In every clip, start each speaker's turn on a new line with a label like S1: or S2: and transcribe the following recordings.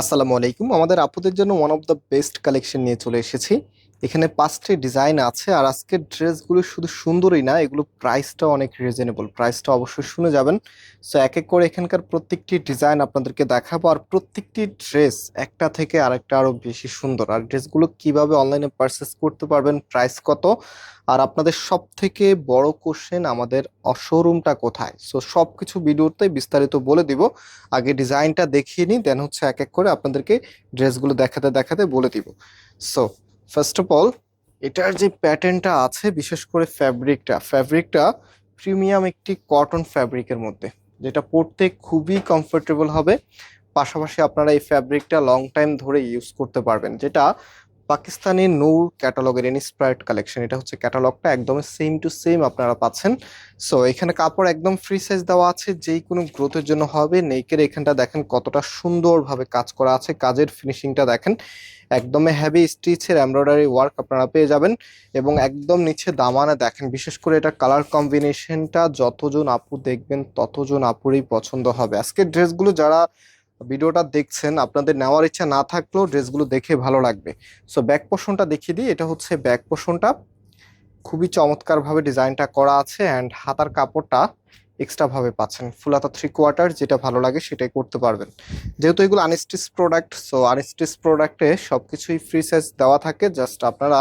S1: আসসালামু আলাইকুম। আমাদের আপুদের জন্য one of the best collection নিয়ে চলে এসেছি। এখানে পাঁচটি ডিজাইন আছে, আর আজকের ড্রেসগুলো শুধু সুন্দরই না, এগুলো প্রাইসটা অনেক রিজনেবল প্রাইসটা অবশ্যই শুনে যাবেন। সো এক এক করে এখানকার প্রত্যেকটি ডিজাইন আপনাদেরকে দেখাবো, আর প্রত্যেকটি ড্রেস একটা থেকে আরেকটা আরও বেশি সুন্দর। আর ড্রেসগুলো কীভাবে অনলাইনে পারচেস করতে পারবেন প্রাইস কত? আর আপনাদের সব থেকে বড় কোশ্চেন আমাদের শোরুমটা কোথায়? সো সব কিছু ভিডিওতে বিস্তারিত বলে দিব। আগে ডিজাইনটা দেখিয়ে নিই দেন হচ্ছে এক এক করে আপনাদেরকে ড্রেসগুলো দেখাতে দেখাতে বলে দিব। সো ফার্স্ট অফ অল এটার যে প্যাটার্নটা আছে, বিশেষ করে ফ্যাব্রিকটা ফ্যাব্রিকটা প্রিমিয়াম একটি কটন ফ্যাব্রিকের মধ্যে, যেটা পরতে খুবই কমফোর্টেবল হবে। পাশাপাশি আপনারা এই ফ্যাব্রিকটা লং টাইম ধরে ইউজ করতে পারবেন, যেটা পাকিস্তানি নূর ক্যাটালগের ইনস্পায়ার্ড কালেকশন। এটা হচ্ছে ক্যাটালগটা একদম সেম টু সেম আপনারা পাচ্ছেন। সো এখানে কাপড় একদম ফ্রি সাইজ দেওয়া আছে, যেই কোনো গ্রোথের জন্য হবে। নেকের এখানটা দেখেন কতটা সুন্দরভাবে কাজ করা আছে। কাজের ফিনিশিংটা দেখেন, একদমই হেভি স্টিচের এমব্রয়ডারি ওয়ার্ক আপনারা পেয়ে যাবেন। এবং একদম নিচে দামানে দেখেন, বিশেষ করে এটা কালার কম্বিনেশনটা যতজন আপু দেখবেন ততজন আপুরই পছন্দ হবে। আজকের ড্রেসগুলো যারা ভিডিওটা দেখছেন, আপনাদের নেওয়ার ইচ্ছা না থাকলেও ড্রেসগুলো দেখে ভালো লাগবে। সো ব্যাক পোর্শনটা দেখিয়ে দিই, এটা হচ্ছে ব্যাক পোর্শনটা খুবই চমৎকারভাবে ডিজাইনটা করা আছে অ্যান্ড হাতার কাপড়টা এক্সট্রাভাবে পাচ্ছেন। ফুল হাতা থ্রি কোয়ার্টার যেটা ভালো লাগে সেটাই করতে পারবেন। যেহেতু এগুলো আনস্টিচ প্রোডাক্ট সো আনস্টিচ প্রোডাক্টে সব কিছুই ফ্রি সাইজ দেওয়া থাকে জাস্ট আপনারা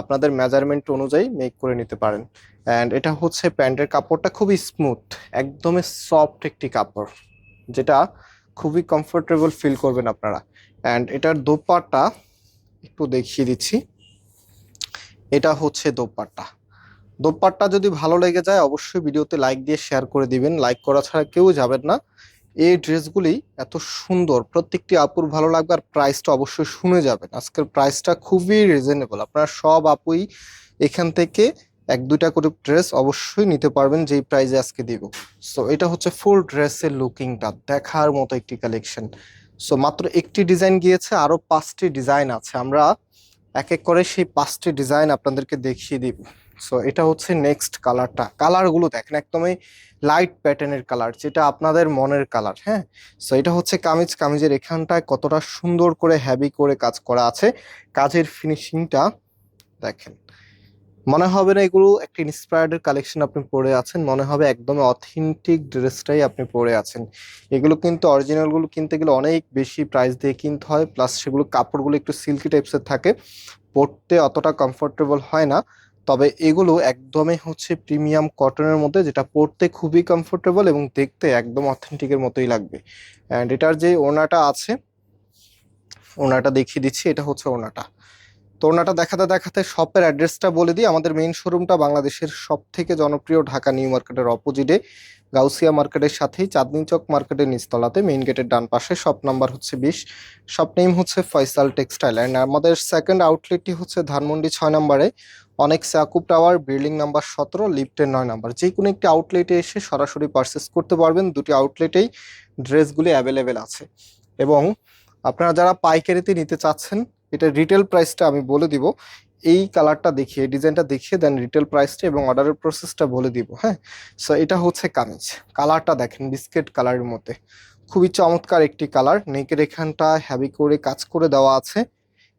S1: আপনাদের মেজারমেন্ট অনুযায়ী মেক করে নিতে পারেন। অ্যান্ড এটা হচ্ছে প্যান্টের কাপড়টা খুবই স্মুথ একদমই সফট একটি কাপড়, যেটা খুবই কমফোর্টেবল ফিল করবেন আপনারা। অ্যান্ড এটার দোপাট্টা একটু দেখিয়ে দিচ্ছি। এটা হচ্ছে দোপাট্টা। দোপাট্টা যদি ভালো লেগে যায়, অবশ্যই ভিডিওতে লাইক দিয়ে শেয়ার করে দিবেন। লাইক করা ছাড়া কেউ যাবেন না। এই ড্রেসগুলি এত সুন্দর, প্রত্যেকটি আপুর ভালো লাগবে আর প্রাইসটা অবশ্যই শুনে যাবেন। আজকের প্রাইসটা খুবই রিজনেবল আপনারা সব আপুই এখান থেকে এক, দুইটা করে ড্রেস অবশ্যই নিতে পারবেন যেই প্রাইজে আজকে দিব। সো এটা হচ্ছে ফুল ড্রেসের লুকিংটা দেখার মতো একটি কালেকশন সো মাত্র একটি ডিজাইন গিয়েছে আরও পাঁচটি ডিজাইন আছে। আমরা এক এক করে সেই পাঁচটি ডিজাইন আপনাদেরকে দেখিয়ে দিব। সো এটা হচ্ছে নেক্সট কালারটা কালারগুলো দেখেন, একদমই লাইট প্যাটার্নের কালার যেটা আপনাদের মনের কালার হ্যাঁ? সো এটা হচ্ছে কামিজ, কামিজের এখানটায় কতটা সুন্দর করে হ্যাভি করে কাজ করা আছে। কাজের ফিনিশিংটা দেখেন। মনে হবে না এগুলো একটা ইন্সপায়ার্ড কালেকশন আপনি পরে আছেন, মনে হবে একদম অথেন্টিক ড্রেসটাই আপনি পরে আছেন। এগুলো কিন্তু অরিজিনালগুলো কিনতে গেলে অনেক বেশি প্রাইস দিয়ে কিনতে হয় প্লাস সেগুলো কাপড়গুলো একটু সিল্কি টাইপসের থাকে। পরতে অতটা কমফোর্টেবল হয় না, তবে এগুলো একদমই হচ্ছে প্রিমিয়াম কটনের মধ্যে, যেটা পরতে খুবই কমফোর্টেবল এবং দেখতে একদম অথেন্টিকের মতোই লাগবে। অ্যান্ড এটার যে ওনাটা আছে ওনাটা দেখিয়ে দিচ্ছি, এটা হচ্ছে ওনাটা তো ওনাটা দেখাতে দেখাতে শপের অ্যাড্রেসটা বলে দিই। আমাদের মেইন শোরুমটা বাংলাদেশের সব থেকে জনপ্রিয় ঢাকা নিউ মার্কেটের অপোজিটে গাউসিয়া মার্কেটের সাথেই চাঁদনি চক মার্কেটের নিচতলাতে মেইন গেটের ডান পাশে শপ নাম্বার হচ্ছে বিশ। শপ নেম হচ্ছে ফয়সাল টেক্সটাইল অ্যান্ড আমাদের সেকেন্ড আউটলেটটি হচ্ছে ধানমন্ডি ছয় নম্বরে, অনেক সাকুব টাওয়ার বিল্ডিং নাম্বার সতেরো লিফটের নয় নাম্বার। যে কোনো একটি আউটলেটে এসে সরাসরি পারচেস করতে পারবেন। দুটি আউটলেটেই ড্রেসগুলি অ্যাভেলেবেল আছে। এবং আপনারা যারা পাইকারিতে নিতে চাচ্ছেন এটা রিটেল প্রাইসটা আমি বলে দিব। এই কালারটা দেখিয়ে ডিজাইনটা দেখিয়ে দেন রিটেল প্রাইসটা এবং অর্ডারের প্রসেসটা বলে দিব হ্যাঁ? সো এটা হচ্ছে কামিজ। কালারটা দেখেন বিস্কিট কালারের মধ্যে। খুবই চমৎকার একটি কালার নেকের এখানটা হ্যাভি করে কাজ করে দেওয়া আছে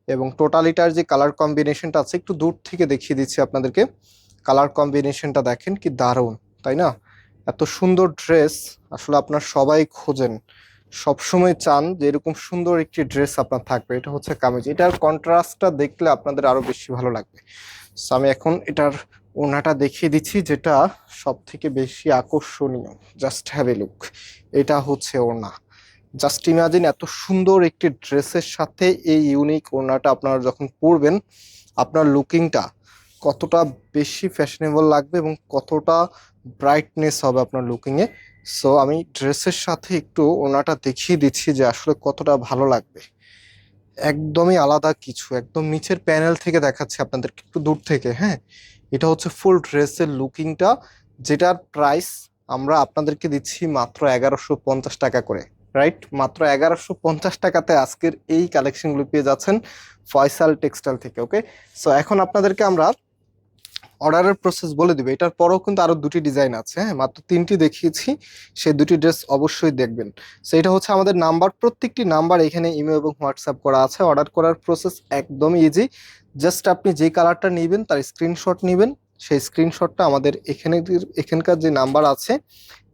S1: এবং টোটালিটার যে কালার কম্বিনেশনটা আছে, একটু দূর থেকে দেখিয়ে দিচ্ছি আপনাদেরকে। কালার কম্বিনেশনটা দেখেন কি দারুণ, তাই না? এত সুন্দর ড্রেস আসলে আপনার সবাই খোঁজেন। সবসময় চান যে এরকম সুন্দর একটি ড্রেস আপনার থাকবে। এটা হচ্ছে কামিজ। এটার কন্ট্রাস্টটা দেখলে আপনাদের আরও বেশি ভালো লাগবে। So, আমি এখন এটার ওনাটা দেখিয়ে দিচ্ছি যেটা সব থেকে বেশি আকর্ষণীয়। জাস্ট হ্যাভ এ লুক এটা হচ্ছে ওনা। জাস্ট ইমাজিন এত সুন্দর একটি ড্রেসের সাথে এই ইউনিক ওনাটা আপনারা যখন পরবেন আপনার লুকিংটা কতটা বেশি ফ্যাশনেবল লাগবে এবং কতটা ব্রাইটনেস হবে আপনার লুকিংয়ে সো আমি ড্রেসের সাথে একটু ওনাটা দেখিয়ে দিচ্ছি যে আসলে কতটা ভালো লাগবে। একদমই আলাদা কিছু, একদম নিচের প্যানেল থেকে দেখাচ্ছি আপনাদেরকে একটু দূর থেকে হ্যাঁ? এটা হচ্ছে ফুল ড্রেসের লুকিংটা যেটার প্রাইস আমরা আপনাদেরকে দিচ্ছি মাত্র এগারোশো পঞ্চাশ টাকা করে রাইট মাত্র এগারোশো পঞ্চাশ টাকাতে আজকের এই কালেকশনগুলো পেয়ে যাচ্ছেন ফয়সাল টেক্সটাইল থেকে ওকে সো এখন আপনাদেরকে আমরা অর্ডারের প্রসেস বলে দিবে। এটার পরেও কিন্তু আরও দুটি ডিজাইন আছে হ্যাঁ? মাত্র তিনটি দেখিয়েছি সেই দুটি ড্রেস অবশ্যই দেখবেন। সো এটা হচ্ছে আমাদের নাম্বার প্রত্যেকটি নাম্বার এখানে ইমেল এবং হোয়াটসঅ্যাপ করা আছে। অর্ডার করার প্রসেস একদমই ইজি জাস্ট আপনি যে কালারটা নেবেন, তার স্ক্রিনশট নেবেন। সেই স্ক্রিনশটটা আমাদের এখানে এখানকার যে নাম্বার আছে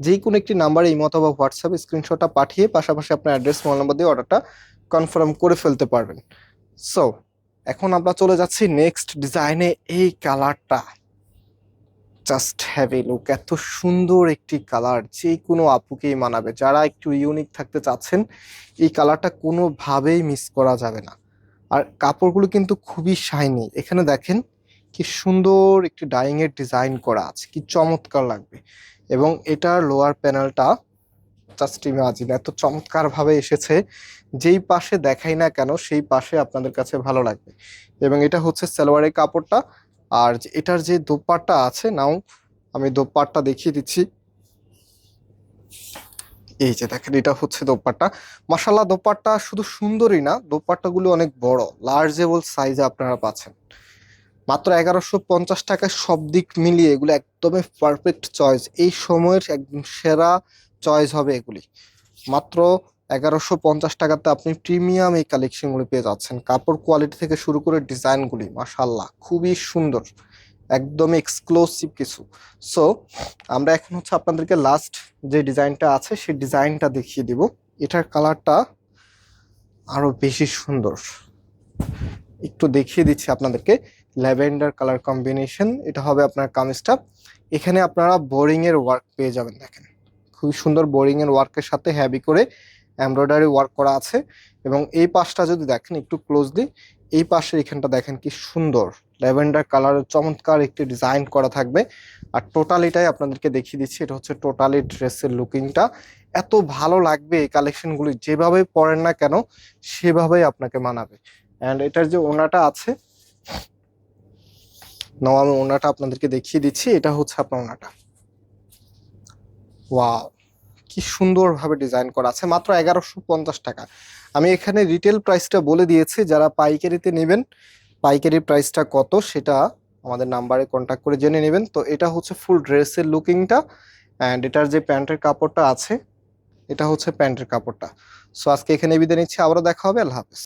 S1: যে কোনো একটি নাম্বারে ইমো অথবা হোয়াটসঅ্যাপে স্ক্রিনশটটা পাঠিয়ে পাশাপাশি আপনার অ্যাড্রেস মোবাইল নাম্বার দিয়ে অর্ডারটা কনফার্ম করে ফেলতে পারবেন। সো এখন আমরা চলে যাচ্ছি নেক্সট ডিজাইনে এই কালারটা জাস্ট হ্যাভ এ লুক এত সুন্দর একটি কালার যে কোনো আপুকেই মানাবে। যারা একটু ইউনিক থাকতে চাচ্ছেন, এই কালারটা কোনোভাবেই মিস করা যাবে না। আর কাপড়গুলো কিন্তু খুবই শাইনি এখানে দেখেন কি সুন্দর একটি ডাইংয়ের ডিজাইন করা আছে, কি চমৎকার লাগবে। এবং এটার লোয়ার প্যানেলটা জাস্ট ইমাজিন এত চমৎকারভাবে এসেছে। যেই পাশে দেখাই না কেন, সেই পাশে আপনাদের কাছে ভালো লাগবে। এবং এটা হচ্ছে সালোয়ারের কাপড়টা। আর এটার যে দোপাট্টা আছে, নাও, আমি দোপাট্টা দেখিয়ে দিচ্ছি। এই যে দেখেন, এটা হচ্ছে দোপাট্টা। মাসাল্লাহ দোপাট্টা শুধু সুন্দরই না, দোপাট্টাগুলো অনেক বড় লার্জেবল সাইজে আপনারা পাচ্ছেন। মাত্র এগারোশো পঞ্চাশ টাকায় সব দিক মিলিয়ে এগুলো একদমই পারফেক্ট চয়েস এই সময়ের একদম সেরা চয়েস হবে এগুলি। মাত্র এগারোশো পঞ্চাশ টাকাতে আপনি প্রিমিয়াম এই কালেকশনগুলি পেয়ে যাচ্ছেন। কাপড় কোয়ালিটি থেকে শুরু করে ডিজাইনগুলি মাশাল্লাহ খুবই সুন্দর, একদম এক্সক্লুসিভ কিছু। সো আমরা এখন হচ্ছে আপনাদেরকে লাস্ট যে ডিজাইনটা আছে, সেই ডিজাইনটা দেখিয়ে দিব। এটার কালারটা আরও বেশি সুন্দর। একটু দেখিয়ে দিচ্ছি আপনাদেরকে, ল্যাভেন্ডার কালার কম্বিনেশন এটা হবে আপনার কামিজটা। এখানে আপনারা বোরিংয়ের ওয়ার্ক পেয়ে যাবেন, দেখেন। খুবই সুন্দর বোরিংয়ের ওয়ার্কের সাথে হ্যাভি করে এমব্রয়ডারি ওয়ার্ক করা আছে এবং এই পাশটা যদি দেখেন একটু ক্লোজলি এই পাশের এখানটা দেখেন কি সুন্দর। ল্যাভেন্ডার কালারের চমৎকার একটি ডিজাইন করা থাকবে। আর টোটালিটাই আপনাদেরকে দেখিয়ে দিচ্ছি, এটা হচ্ছে টোটালি ড্রেসের লুকিংটা এত ভালো লাগবে এই কালেকশনগুলি যেভাবে পরেন না কেন, সেভাবেই আপনাকে মানাবে। অ্যান্ড এটার যে ওনাটা আছে নাও ওনাটা আপনাদেরকে দেখিয়ে দিচ্ছি, এটা হচ্ছে আপনার ওনাটা। ওয়াও কি সুন্দরভাবে ডিজাইন করা আছে? মাত্র এগারোশো পঞ্চাশ টাকা। আমি এখানে রিটেল প্রাইসটা বলে দিয়েছি, যারা পাইকারিতে নেবেন পাইকারি প্রাইসটা কত সেটা আমাদের নাম্বারে কন্ট্যাক্ট করে জেনে নেবেন। তো এটা হচ্ছে ফুল ড্রেসের লুকিংটা অ্যান্ড এটার যে প্যান্টের কাপড়টা আছে, এটা হচ্ছে প্যান্টের কাপড়টা। সো আজকে এখানে বিদায় নিচ্ছি, আবারও দেখা হবে, আল্লাহ হাফেজ।